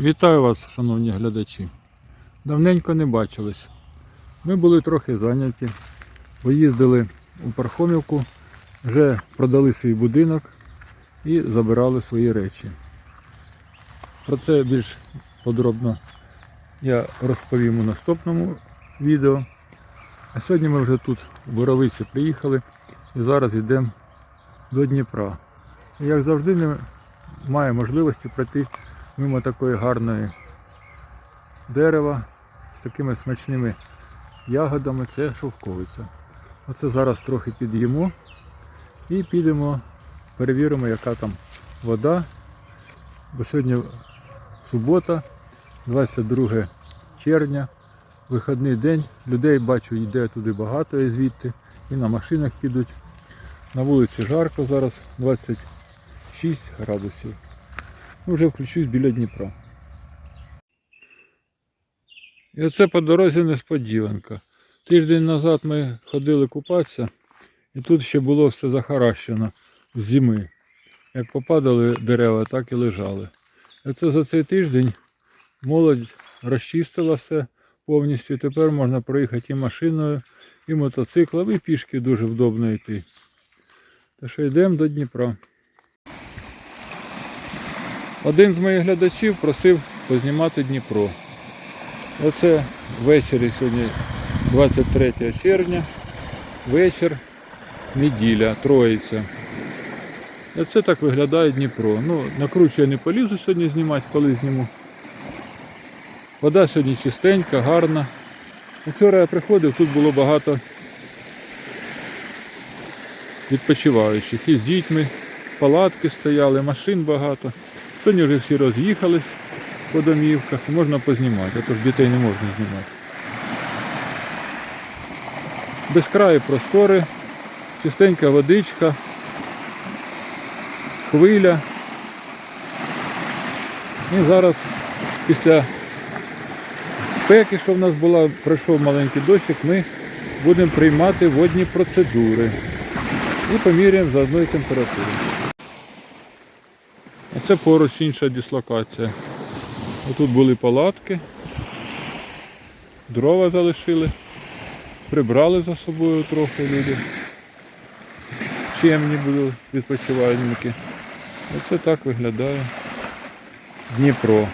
Вітаю вас, шановні глядачі. Давненько не бачились. Ми були трохи зайняті. Поїздили у Пархомівку, вже продали свій будинок і забирали свої речі. Про це більш подробно я розповім у наступному відео. А сьогодні ми вже тут у Боровиці приїхали і зараз йдемо до Дніпра. І як завжди не має можливості пройти мимо такої гарної дерева з такими смачними ягодами, це шовковиця. Оце зараз трохи під'їмо і підемо, перевіримо, яка там вода. Бо сьогодні субота, 22 червня, вихідний день. Людей бачу, йде туди багато і звідти. І на машинах їдуть. На вулиці жарко зараз 26 градусів. Ну, Вже включусь біля Дніпра. І оце по дорозі несподіванка. Тиждень назад ми ходили купатися, і тут ще було все захаращено з зими. Як попадали дерева, так і лежали. Оце за цей тиждень молодь розчистила все повністю. Тепер можна проїхати і машиною, і мотоциклом, і пішки дуже вдобно йти. Та що йдемо до Дніпра. Один з моїх глядачів просив познімати Дніпро. Оце ввечері сьогодні 23 червня, вечір, неділя, Троїця. Оце так виглядає Дніпро. Ну, на кручу я не полізу сьогодні знімати, коли зніму. Вода сьогодні чистенька, гарна. Вчора я приходив, тут було багато відпочиваючих. І з дітьми, палатки стояли, машин багато. Сьогодні вже всі роз'їхались по домівках, можна познімати, а то ж дітей не можна знімати. Безкраї простори, чистенька водичка, хвиля. І зараз після спеки, що в нас була, пройшов маленький дощик, ми будемо приймати водні процедури і поміряємо заодно і температуру. Це поруч інша дислокація. Отут були палатки, дрова залишили, прибрали за собою трохи люди. Чемні були відпочивальники. Оце так виглядає Дніпро.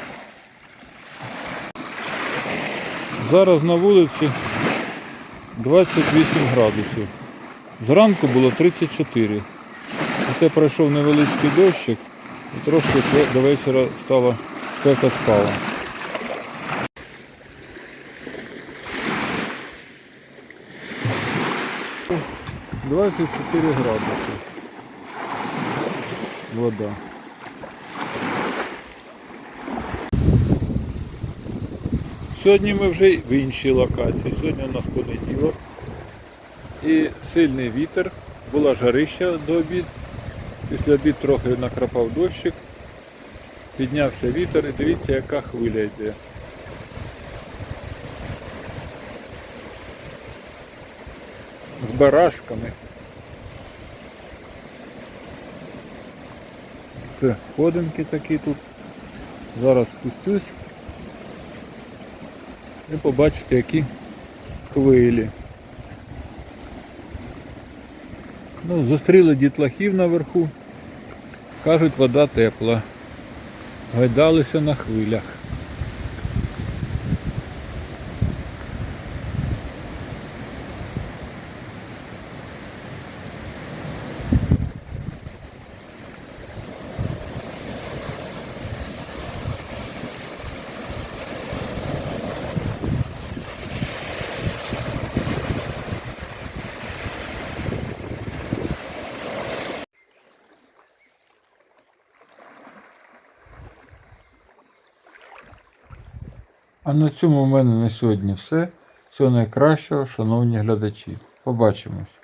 Зараз на вулиці 28 градусів. Зранку було 34. Це пройшов невеличкий дощик трошки до вечора стало спека спала. Двадцять чотири градуси. Вода. Сьогодні ми вже в іншій локації. Сьогодні у нас понеділок. І сильний вітер. Була жарища до обід. Після обід трохи накрапав дощик. Піднявся вітер і дивіться, яка хвиля йде. З барашками. Це сходинки такі тут. Зараз спустюсь і побачите, які хвилі. Ну, зустріли дітлахів наверху. Кажуть, вода тепла. Гайдалися на хвилях. А на цьому в мене на сьогодні все. Всього найкращого, шановні глядачі. Побачимось.